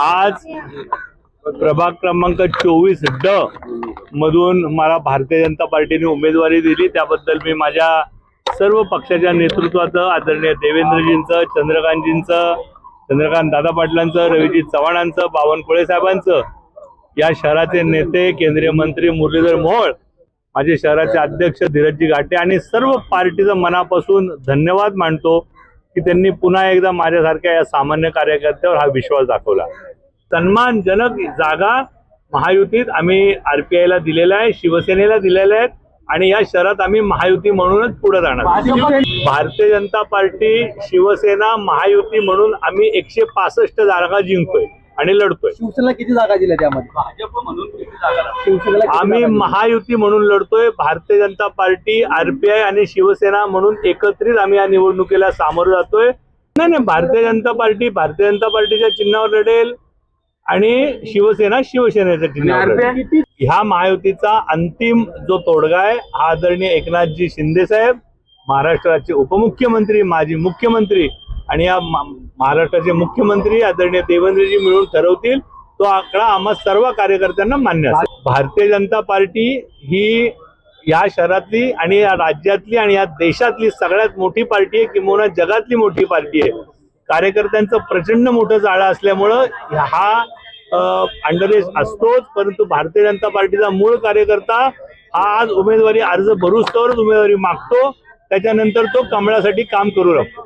आज प्रभाग क्रमांक चोवीस ड मधून मला भारतीय जनता पार्टीने उमेदवारी दिली. त्याबद्दल मी माझ्या सर्व पक्षाच्या नेतृत्वाचं आदरणीय देवेंद्रजींचं चंद्रकांतजींचं चंद्रकांत दादा पाटलांचं रविजीत चव्हाणांचं बावनकुळे साहेबांचं या शहराचे नेते केंद्रीय मंत्री मुरलीधर मोहोळ माझे शहराचे अध्यक्ष धीरजजी घाटे आणि सर्व पार्टीचं मनापासून धन्यवाद मानतो. की त्यांनी पुन्हा एकदा माझ्यासारख्या या सामान्य कार्यकर्त्यावर हा विश्वास दाखवला. सन्मानजनक जागा महायुतीत आम्ही आरपीआयला दिलेल्या आहे शिवसेनेला दिलेल्या आहेत आणि या शहरात आम्ही महायुती म्हणूनच पुढे जाणार भारतीय जनता पार्टी शिवसेना महायुती म्हणून आम्ही एकशे पासष्ट जागा जिंकतोय. आणि लढतोय शिवसेनेला किती जागा दिल्या त्यामध्ये भाजप म्हणून शिवसेनेला किती आम्ही? महायुती म्हणून लढतोय भारतीय जनता पार्टी आरपीआय आणि शिवसेना म्हणून एकत्रित आम्ही या निवडणुकीला सामोरं जातोय नाही नाही भारतीय जनता पार्टी भारतीय जनता पार्टीच्या चिन्हावर लढेल आणि शिवसेना शिवसेनेच्या चिन्हावर लढेल. ह्या महायुतीचा अंतिम जो तोडगा आहे हा आदरणीय एकनाथजी शिंदे साहेब महाराष्ट्राचे उपमुख्यमंत्री माजी मुख्यमंत्री आणि या महाराष्ट्राचे मुख्यमंत्री आदरणीय देवेंद्रजी मिळून ठरवतील तो आकडा आम्हा सर्व कार्यकर्त्यांना मान्य असेल. भारतीय जनता पार्टी ही या शहरातली आणि या राज्यातली आणि या देशातली सगळ्यात मोठी पार्टी आहे किंवा जगातली मोठी पार्टी आहे. कार्यकर्त्यांचं प्रचंड मोठं जाळं असल्यामुळं हा अंडरेज असतोच परंतु भारतीय जनता पार्टीचा मूळ कार्यकर्ता हा आज उमेदवारी अर्ज भरूस्तवरच उमेदवारी मागतो त्याच्यानंतर तो कमळासाठी काम करू लागतो.